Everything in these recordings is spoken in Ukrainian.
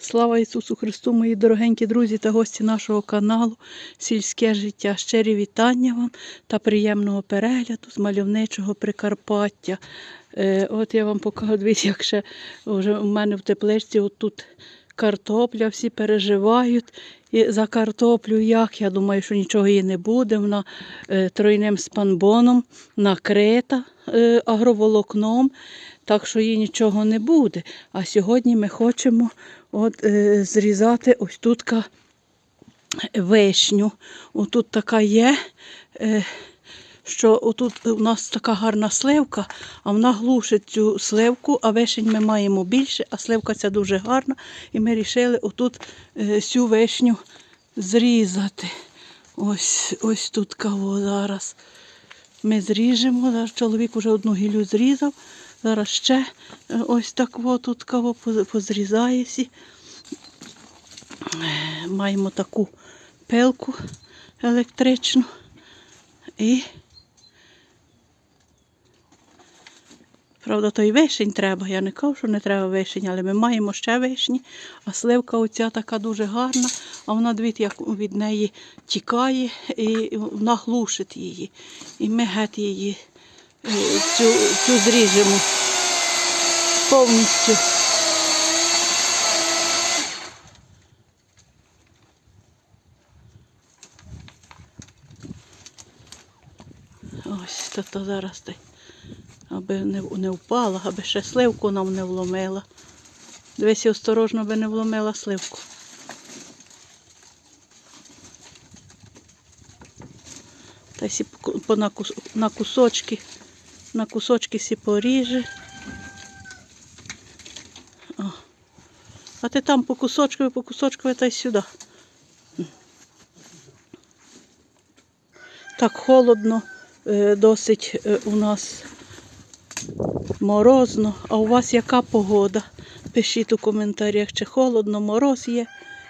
Слава Ісусу Христу, мої дорогенькі друзі та гості нашого каналу Сільське життя. Щирі вітання вам та приємного перегляду з мальовничого Прикарпаття. Е, от я вам покажу, дивіться, як ще вже у мене в тепличці отут картопля, всі переживають. І за картоплю як? Я думаю, що нічого їй не буде. Вона е, тройним спанбоном накрита е, агроволокном, так що їй нічого не буде. А сьогодні ми хочемо от, е, зрізати ось тут вишню. Отут така є. Е, що отут у нас така гарна сливка, а вона глушить цю сливку, а вишень ми маємо більше, а сливка ця дуже гарна. І ми вирішили отут е, цю вишню зрізати. Ось ось тут кого зараз. Ми зріжемо. Зараз чоловік вже одну гілю зрізав. Зараз ще е, ось так от тут кого поз- Е, Маємо таку пилку електричну. І Правда, то й вишень треба. Я не кажу, що не треба вишень, але ми маємо ще вишні. А сливка оця така дуже гарна, а вона, дивіться, як від неї тікає і вона глушить її. І ми геть її цю, цю зріжемо повністю. Ось то, то зараз ти аби не, не впала, аби ще сливку нам не вломила. Дивись, осторожно, аби не вломила сливку. Та сі на кусочки, на кусочки сі поріже. О. А ти там по кусочкові, по кусочкові та й сюди. Так холодно, е, досить е, у нас морозно. А у вас яка погода? Пишіть у коментарях, чи холодно, мороз є.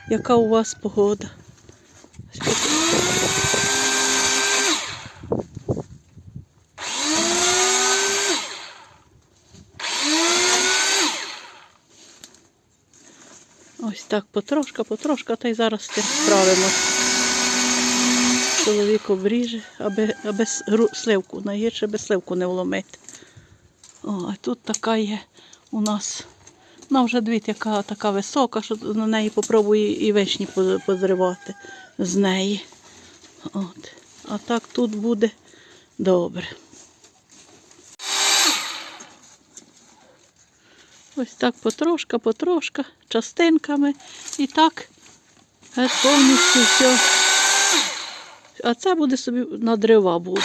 Яка у вас погода? Так потрошка, потрошка, та й зараз з цим справимось. Чоловік обріже, аби, аби сливку, найгірше аби сливку не вломити. О, а тут така є у нас. Вона вже дивіться, яка така висока, що на неї попробую і вишні позривати з неї. От. А так тут буде добре. Ось так потрошка, потрошка, частинками. І так геть повністю все. А це буде собі на дрова буде.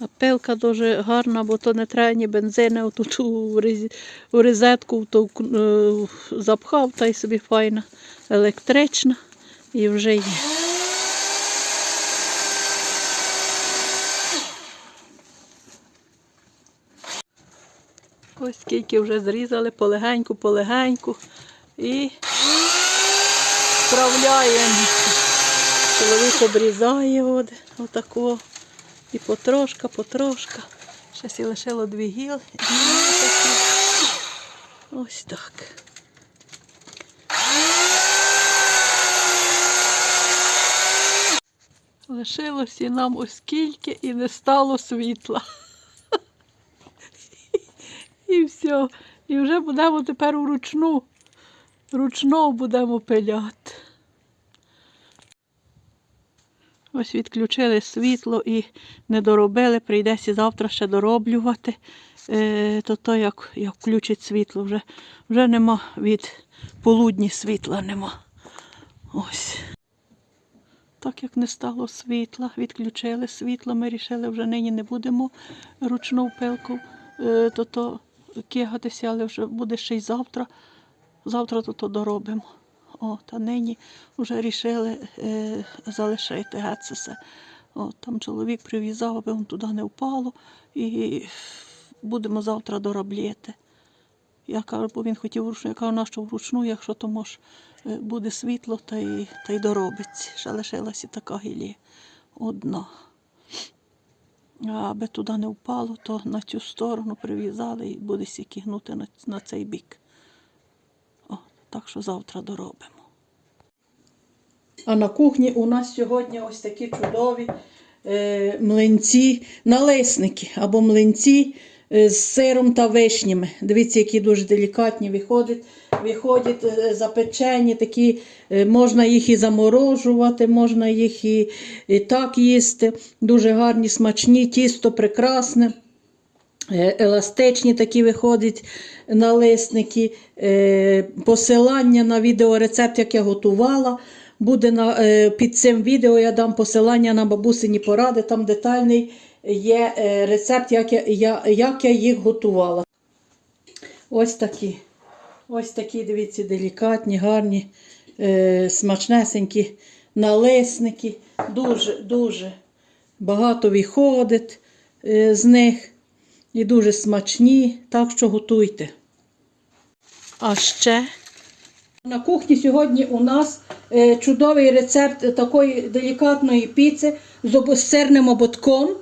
А пилка дуже гарна, бо то не треба ні бензини, отут у, рез- у розетку то, е, запхав, та й собі файна електрична і вже є. Ось скільки вже зрізали полегеньку, полегеньку і справляємо. Чоловік обрізає от, отако. І потрошка, потрошка. Ще сі лишило дві гіл. Ось так. Лишилось і нам оскільки і не стало світла. І все. І вже будемо тепер вручну. Ручно будемо пиляти. Ось відключили світло і не доробили, прийдеться завтра ще дороблювати. Е, то то як, як включить світло, вже, вже нема від полудні світла нема. Ось. Так як не стало світла, відключили світло, ми вирішили, вже нині не будемо ручну пилку е, то, то кигатися, але вже буде ще й завтра. Завтра то, доробимо. От, а нині вже вирішили е, залишити геть це все. От, там чоловік прив'язав, аби воно туди не впало. І будемо завтра доробляти. Я кажу, бо він хотів вручну, я кажу, нащо вручну, якщо то може буде світло, та й, та й доробиться. Ще лишилася така гілія одна. Аби туди не впало, то на цю сторону прив'язали і буде сіки на, на цей бік. О, так що завтра доробимо. А на кухні у нас сьогодні ось такі чудові е, млинці, налисники або млинці з сиром та вишнями. Дивіться, які дуже делікатні виходять. Виходять е, запечені, такі, е, можна їх і заморожувати, можна їх і, і так їсти. Дуже гарні, смачні, тісто прекрасне. Е, Еластичні такі виходять налисники. Е, Посилання на відеорецепт, як я готувала. Буде на, е, під цим відео я дам посилання на бабусині поради. Там детальний є е, рецепт, як я, як я їх готувала. Ось такі. Ось такі, дивіться, делікатні, гарні, е, смачнесенькі налисники. Дуже, дуже багато виходить е, з них. І дуже смачні, так що готуйте. А ще на кухні сьогодні у нас е, чудовий рецепт такої делікатної піци з сирним ободком.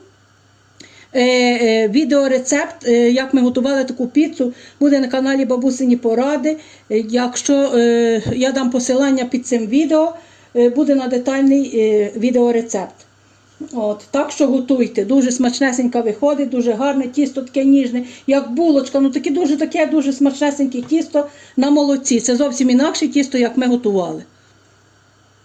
Е, е, відеорецепт, е, як ми готували таку піцу, буде на каналі Бабусині Поради. Якщо я дам посилання під цим відео, буде на детальний відеорецепт. От, так що готуйте. Дуже смачнесенька виходить, дуже гарне тісто, таке ніжне, як булочка. Ну таке дуже таке дуже смачнесеньке тісто на молоці. Це зовсім інакше тісто, як ми готували.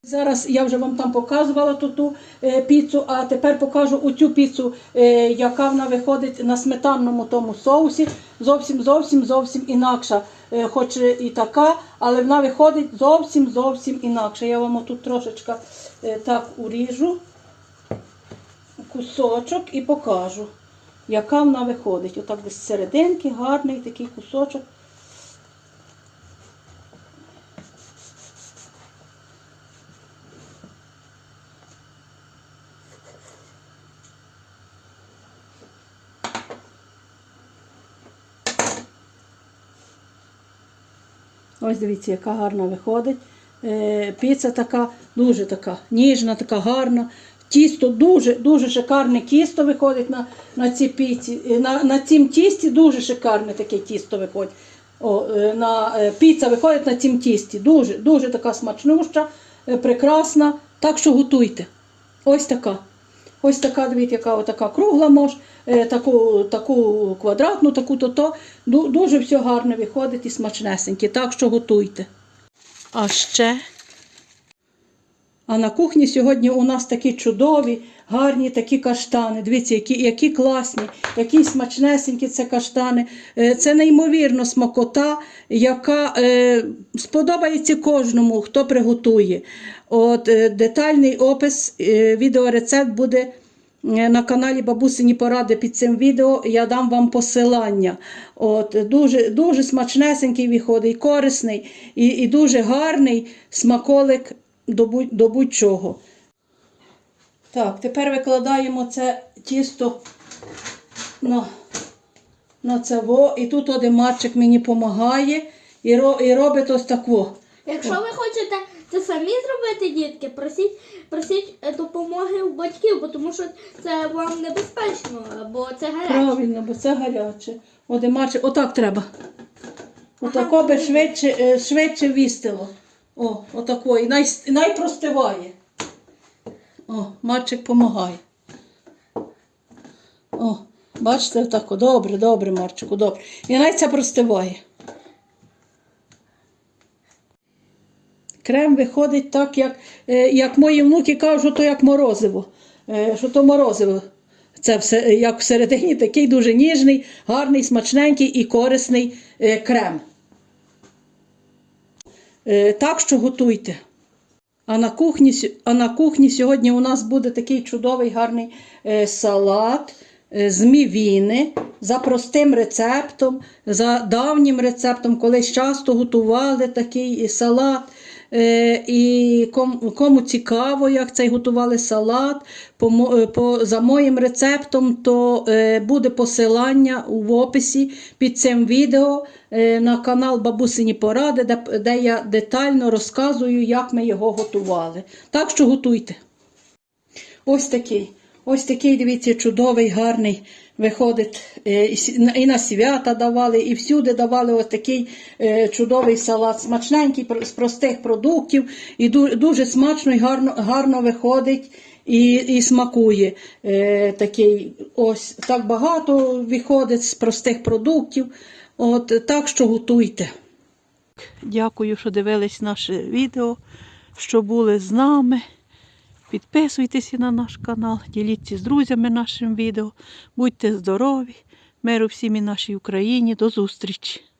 Зараз я вже вам там показувала ту, ту е, піцу, а тепер покажу оцю піцу, е, яка вона виходить на сметанному тому соусі. Зовсім зовсім зовсім інакша. Е, хоч і така, але вона виходить зовсім зовсім інакше. Я вам тут трошечка так уріжу кусочок і покажу, яка вона виходить. Отак десь серединки, гарний такий кусочок. Ось дивіться, яка гарна виходить. Е, Піца така, дуже така ніжна, така гарна. Тісто дуже дуже шикарне тісто виходить на, на цій піці. Е, На, на цім тісті дуже шикарне таке тісто виходить. О, е, на, піца виходить на цім тісті. Дуже, дуже така смачнуща, прекрасна. Так що готуйте. Ось така. Ось така, дивіться, яка отака кругла мож, е, таку, таку квадратну, таку то то. Дуже все гарне виходить і смачнесеньке. Так що готуйте. А ще. А на кухні сьогодні у нас такі чудові, гарні такі каштани. Дивіться, які, які класні, які смачнесенькі це каштани. Е, Це неймовірно смакота, яка е, сподобається кожному, хто приготує. От, е, детальний опис, е, відеорецепт буде е, на каналі Бабусині Поради під цим відео. Я дам вам посилання. От, дуже, дуже смачнесенький виходить, корисний і, і дуже гарний смаколик до, будь- до будь-чого. Так, тепер викладаємо це тісто на, на це во. І тут один марчик мені допомагає і, ро, і робить ось тако. Якщо ви хочете це самі зробити, дітки, просіть, просіть е, допомоги у батьків, бо тому що це вам небезпечно, бо це гаряче. Правильно, бо це гаряче. Один марчик, отак треба. Отако би швидше, е, швидше вістило. О, отако. Най, най простиває. О, марчик допомагає. О, бачите, отако. Добре, добре, Марчику, добре. І най це простиває. Крем виходить так, як, е, як мої внуки кажуть, то як морозиво. Е, Що то морозиво. Це все, як всередині такий дуже ніжний, гарний, смачненький і корисний е, крем. Е, Так що готуйте. А на кухні, а на кухні сьогодні у нас буде такий чудовий гарний е, салат е, з мівіни за простим рецептом, за давнім рецептом, колись часто готували такий салат. Е, І кому, цікаво, як цей готували салат, е, за моїм рецептом, то буде посилання в описі під цим відео на канал Бабусині Поради, де я детально розказую, як ми його готували. Так що готуйте. Ось такий. Ось такий, дивіться, чудовий, гарний виходить. е, і на- свята давали, і всюди давали ось такий е, чудовий салат. Смачненький з простих продуктів. І дуже смачно і гарно, гарно виходить і, і смакує. Е, такий ось так багато виходить з простих продуктів. От так що готуйте. Дякую, що дивились наше відео, що були з нами. Підписуйтеся на наш канал, діліться з друзями нашим відео. Будьте здорові, миру всім і нашій Україні. До зустрічі!